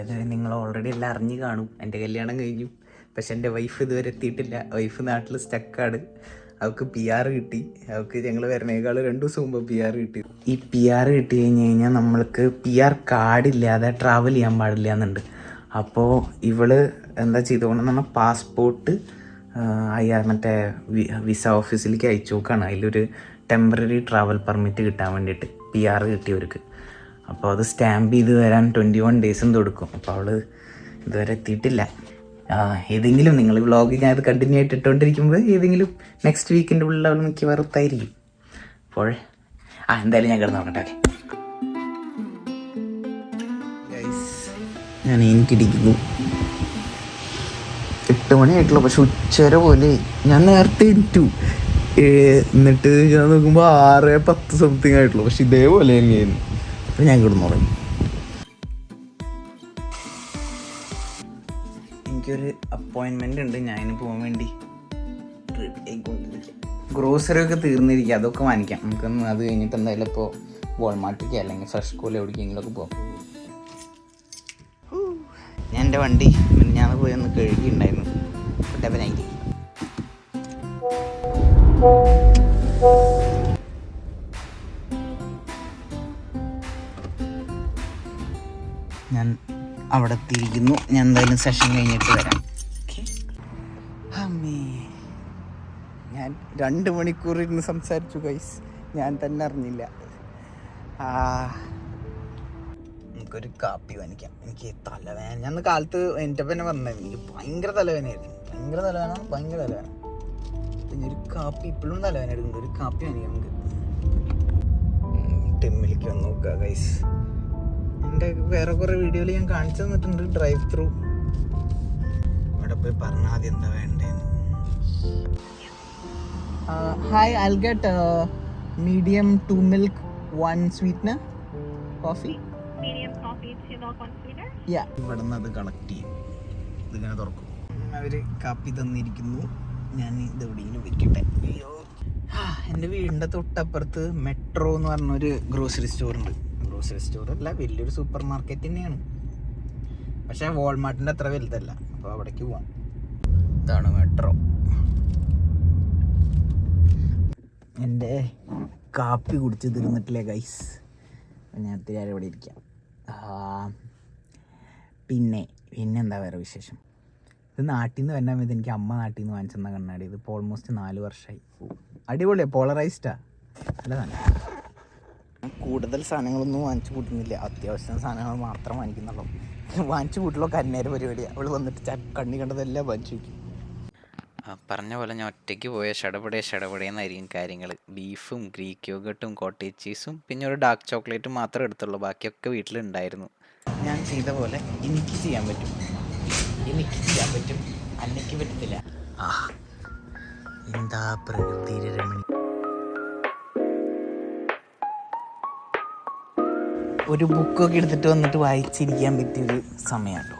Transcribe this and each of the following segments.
അത് നിങ്ങൾ ഓൾറെഡി എല്ലാം അറിഞ്ഞു കാണും. എന്റെ കല്യാണം കഴിഞ്ഞു. പക്ഷെ എന്റെ വൈഫ് ഇതുവരെ എത്തിയിട്ടില്ല. വൈഫ് നാട്ടിൽ സ്റ്റക്കാണ് അവൾക്ക് പി ആർ കിട്ടി. അവൾക്ക് ഞങ്ങൾ വരണേക്കാൾ രണ്ട് ദിവസം മുമ്പ് പി ആർ കിട്ടി. ഈ പി ആർ കിട്ടി കഴിഞ്ഞ് കഴിഞ്ഞാൽ നമ്മൾക്ക് പി ആർ കാർഡില്ലാതെ ട്രാവൽ ചെയ്യാൻ പാടില്ല എന്നുണ്ട്. അപ്പോൾ ഇവൾ എന്താ ചെയ്തുകൊണ്ടെന്ന് പറഞ്ഞാൽ പാസ്പോർട്ട് അയ്യാ മറ്റേ വിസ ഓഫീസിലേക്ക് അയച്ചു നോക്കുകയാണ് അതിലൊരു ടെമ്പററി ട്രാവൽ പെർമിറ്റ് കിട്ടാൻ വേണ്ടിയിട്ട് പി ആർ കിട്ടിയവർക്ക് അപ്പോൾ അത് സ്റ്റാമ്പ് ചെയ്ത് തരാൻ ട്വന്റി വൺ ഡേയ്സും കൊടുക്കും. അപ്പോൾ അവൾ ഇതുവരെ എത്തിയിട്ടില്ല. ഏതെങ്കിലും നിങ്ങൾ വ്ളോഗ് ഞാൻ കണ്ടിന്യൂ ആയിട്ട് ഇട്ടുകൊണ്ടിരിക്കുമ്പോൾ ഏതെങ്കിലും നെക്സ്റ്റ് വീക്കിന്റെ ഉള്ളിൽ അവൾ മിക്കവാറും എത്തായിരിക്കും അപ്പോൾ ആ എന്തായാലും ഞാൻ കിടന്ന് നോക്കട്ടെ ഞാൻ എനിക്കിടിക്കുന്നു എട്ട് മണിയായിട്ടുള്ളൂ. പക്ഷെ ഉച്ചവരെ പോലെ ഞാൻ നേരത്തെ ഇരിറ്റു എന്നിട്ട് ഞാൻ നോക്കുമ്പോൾ ആറ് പത്ത് സംതിങ് ആയിട്ടുള്ളൂ. പക്ഷെ ഇതേപോലെ തന്നെയായിരുന്നു. അപ്പം ഞാൻ കിടന്നു തുടങ്ങി എനിക്കൊരു അപ്പോയിൻമെന്റ് ഉണ്ട്. ഞാൻ പോകാൻ വേണ്ടി ഗ്രോസറി ഒക്കെ തീർന്നിരിക്കുക അതൊക്കെ വാങ്ങിക്കാം. നമുക്കൊന്ന് അത് കഴിഞ്ഞിട്ട് എന്തായാലും ഇപ്പോൾ വോൾമാർട്ടിക്ക് അല്ലെങ്കിൽ ഫ്രഷ് കോൾ എവിടേക്കെങ്കിലും ഒക്കെ പോകാം ഞാൻ എന്റെ വണ്ടി ഞാൻ പോയി ഒന്ന് കഴുകിയിട്ടുണ്ടായിരുന്നു. ഡെവനായിട്ട് അവിടെ എത്തിയിരിക്കുന്നു ഞാൻ എന്തായാലും സെഷൻ കഴിഞ്ഞിട്ട് വരാം. ഞാൻ രണ്ട് മണിക്കൂർ ഇരുന്ന് സംസാരിച്ചു ഗൈസ് ഞാൻ തന്നെ അറിഞ്ഞില്ല. ആ നമുക്കൊരു കാപ്പി വാങ്ങിക്കാം. എനിക്ക് തലവേദന ഞാൻ കാലത്ത് എന്റെ പിന്നെ പറഞ്ഞത് എനിക്ക് ഭയങ്കര തലവേദനയായിരുന്നു. ഭയങ്കര തലവേദന ഭയങ്കര തലവേദന. പിന്നെ ഒരു കാപ്പി ഇപ്പോഴും തലവേദന എടുക്കുന്നുണ്ട് ഒരു കാപ്പി വാങ്ങിക്കാം നമുക്ക്. ടെമ്മിലേക്ക് വന്ന് നോക്കുക ഗൈസ് എന്റെ വേറെ കുറേ വീഡിയോയിൽ ഞാൻ കാണിച്ചു തന്നിട്ടുണ്ട് ഡ്രൈവ് ത്രൂ അവിടെ പോയി പറഞ്ഞാൽ മതി എന്താ വേണ്ടേ hi I get medium two milk one sweetener coffee ഇവിടെ നിന്ന് അത് കളക്ട് ചെയ്യും. ഇതിങ്ങനെ തുറക്കും. അവർ കാപ്പി തന്നിരിക്കുന്നു. ഞാൻ ഇത് എവിടെയെങ്കിലും വെക്കട്ടെ. അയ്യോ. ആ, എന്റെ വീടിന്റെ തൊട്ടപ്പുറത്ത് മെട്രോ എന്ന് പറഞ്ഞൊരു ഗ്രോസറി സ്റ്റോർ ഉണ്ട്. ഗ്രോസറി സ്റ്റോർ അല്ല വലിയൊരു സൂപ്പർ മാർക്കറ്റ് തന്നെയാണ്. പക്ഷെ വാൾമാർട്ടിന്റെ അത്ര വലുതല്ല. അപ്പോൾ അവിടേക്ക് പോവാം. ഇതാണ് മെട്രോ എന്റെ കാപ്പി കുടിച്ച് തീർന്നിട്ടില്ലേ ഗൈസ് ഞാൻ ഞാൻ ഇവിടെ ഇരിക്കാം. പിന്നെ പിന്നെ പിന്നെന്താ വേറെ വിശേഷം? ഇത് നാട്ടിൽ നിന്ന് വരാൻ വേണ്ടി എനിക്ക് അമ്മ നാട്ടിൽ നിന്ന് വാങ്ങിച്ചെന്ന കണ്ണാടി. ഇത് ഇപ്പോൾ ഓൾമോസ്റ്റ് നാല് വർഷമായി അടിപൊളിയാണ് പോളറൈസ്ഡാ നല്ല സാധനം. കൂടുതൽ സാധനങ്ങളൊന്നും വാങ്ങിച്ചു കൂട്ടുന്നില്ല. അത്യാവശ്യം സാധനങ്ങൾ മാത്രം വാങ്ങിക്കുന്നുള്ളൂ. വാങ്ങിച്ചു കൂട്ടുള്ള കന്നേര പരിപാടിയാണ് അവൾ വന്നിട്ട് കണ്ണി കണ്ടതെല്ലാം വാങ്ങിച്ചു വയ്ക്കും. പറഞ്ഞ പോലെ ഞാൻ ഒറ്റയ്ക്ക് പോയ ഷടപടേ ഷടപടേന്നായിരിക്കും കാര്യങ്ങൾ ബീഫും ഗ്രീക്ക് യോഗട്ടും കോട്ടേജ് ചീസും പിന്നെ ഒരു ഡാർക്ക് ചോക്ലേറ്റും മാത്രമേ എടുത്തുള്ളൂ. ബാക്കിയൊക്കെ വീട്ടിലുണ്ടായിരുന്നു. ഞാൻ ചെയ്ത പോലെ എനിക്ക് ചെയ്യാൻ പറ്റും. എനിക്ക് ചെയ്യാൻ പറ്റും. അന്നയ്ക്ക് പറ്റത്തില്ല. ആ എന്താ പ്രകൃതി രമണി ഒരു ബുക്കൊക്കെ എടുത്തിട്ട് വന്നിട്ട് വായിച്ചിരിക്കാൻ പറ്റിയൊരു സമയമാട്ടോ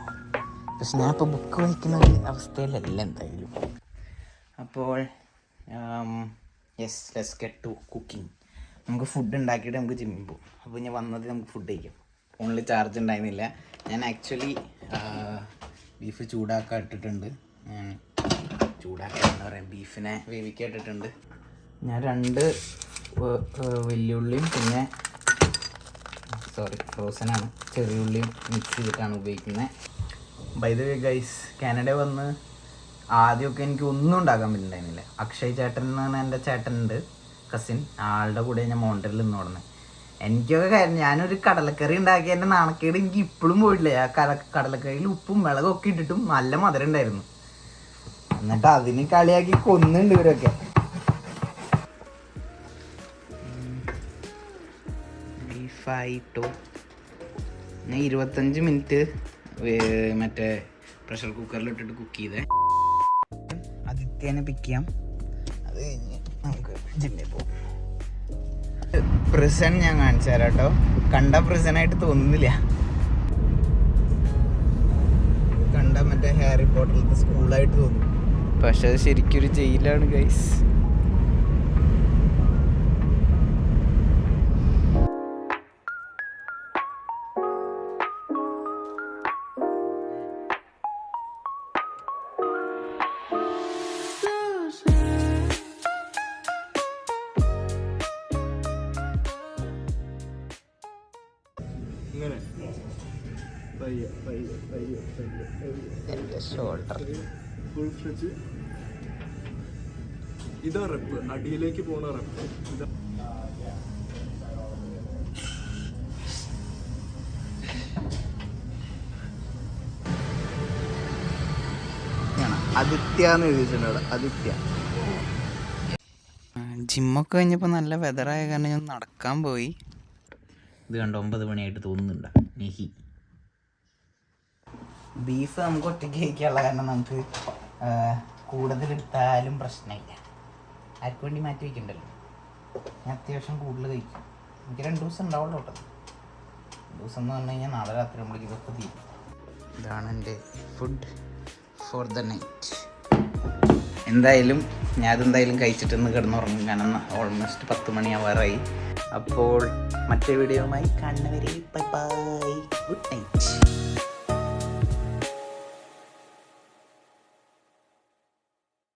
പക്ഷെ ഞാൻ ഇപ്പോൾ ബുക്ക് വായിക്കുന്ന ഒരു അവസ്ഥയിലല്ല എന്തായാലും. അപ്പോൾ yes let's get to cooking നമുക്ക് ഫുഡ് ഉണ്ടാക്കിയിട്ട് നമുക്ക് ജിമ്മിൽ പോകും അപ്പോൾ ഞാൻ വന്നത് നമുക്ക് ഫുഡ് കഴിക്കാം. ഫോണിൽ ചാർജ് ഉണ്ടായിരുന്നില്ല. ഞാൻ ആക്ച്വലി ബീഫ് ചൂടാക്കാൻ ഇട്ടിട്ടുണ്ട്. ഞാൻ ചൂടാക്കുക എന്ന് പറയാം ബീഫിനെ വേവിക്കാൻ ഇട്ടിട്ടുണ്ട്. ഞാൻ രണ്ട് വെല്ലുള്ളിയും പിന്നെ സോറി ഫ്രോസനാണ് ചെറിയുള്ളിയും മിക്സ് ചെയ്തിട്ടാണ് ഉപയോഗിക്കുന്നത്. By the way guys Canada വന്ന് ആദ്യമൊക്കെ എനിക്ക് ഒന്നും ഉണ്ടാക്കാൻ പറ്റുന്നുണ്ടായിരുന്നില്ല അക്ഷയ് ചേട്ടൻ എന്ന് പറഞ്ഞാൽ എന്റെ ചേട്ടനുണ്ട് കസിൻ ആളുടെ കൂടെ ഞാൻ മോണ്ടറിൽ നിന്ന് ഓടുന്നത് എനിക്കൊക്കെ കാര്യം ഞാനൊരു കടലക്കറി ഉണ്ടാക്കിയ എന്റെ നാണക്കേട് എനിക്ക് ഇപ്പോഴും പോയിട്ടില്ല. ആ കട കടലക്കറിയിൽ ഉപ്പും മുളകും ഒക്കെ ഇട്ടിട്ടും നല്ല മധുരം ഉണ്ടായിരുന്നു. എന്നിട്ട് അതിന് കളിയാക്കി കൊന്നുണ്ട് ഇവരൊക്കെ. ബീഫായിട്ടോ ഞാൻ ഇരുപത്തഞ്ച് മിനിറ്റ് മറ്റേ പ്രഷർ കുക്കറിൽ ഇട്ടിട്ട് കുക്ക് ചെയ്തേ. ആദിത്യനെ പിക്ക് ചെയ്യാം. അത് കഴിഞ്ഞ് നമുക്ക് ജിമ്മിൽ പോകും പ്രിസൺ ഞാൻ കാണിച്ചു തരാം കേട്ടോ കണ്ട പ്രിസണായിട്ട് തോന്നുന്നില്ല. കണ്ട മറ്റേ ഹാരി പോട്ടറിലത്തെ സ്കൂളായിട്ട് തോന്നുന്നു. പക്ഷെ അത് ശരിക്കൊരു ജയിലാണ് ഗൈസ് പയ്യെ പയ്യെ പയ്യെ പയ്യെ പയ്യെ. എന്റെ ഷോൾഡർ ഫുൾ സ്ട്രെച്ച് ഇതാ റെപ്പ് അടിയിലേക്ക് പോണ റെപ്പ് ഇതാ. ആദിത്യ എന്ന് എഴുതിയിട്ടുണ്ട് അവിടെ. ആദിത്യ. ജിമ്മൊക്കെ കഴിഞ്ഞപ്പോൾ നല്ല വെതറായ കാരണം ഞാൻ നടക്കാൻ പോയി. ഇത് കണ്ട ഒമ്പത് മണിയായിട്ട് തോന്നുന്നുണ്ട്. നെഹി. ബീഫ് നമുക്ക് ഒറ്റയ്ക്ക് കഴിക്കാനുള്ള കാരണം നമുക്ക് എടുത്താലും പ്രശ്നമില്ല. ആർക്ക് വേണ്ടി മാറ്റി വയ്ക്കണ്ടല്ലോ ഞാൻ അത്യാവശ്യം കൂടുതൽ കഴിക്കും. എനിക്ക് രണ്ട് ദിവസം ഉണ്ടാവുള്ളൂ കേട്ടോ. ദിവസം എന്ന് പറഞ്ഞു കഴിഞ്ഞാൽ നാളെ രാത്രി നമ്മൾ ഇതൊക്കെ തീരും. ഇതാണ് എന്റെ ഫുഡ് ഫോർ ദ നൈറ്റ് എന്തായാലും ഞാൻ അതെന്തായാലും കഴിച്ചിട്ടൊന്ന് കിടന്നുറങ്ങും കാരണം ഓൾമോസ്റ്റ് പത്ത് മണിയാവാറായി. അപ്പോൾ മറ്റേ വീഡിയോയുമായി കാണുന്നവരെ ബൈ ബൈ ഗുഡ് നൈറ്റ്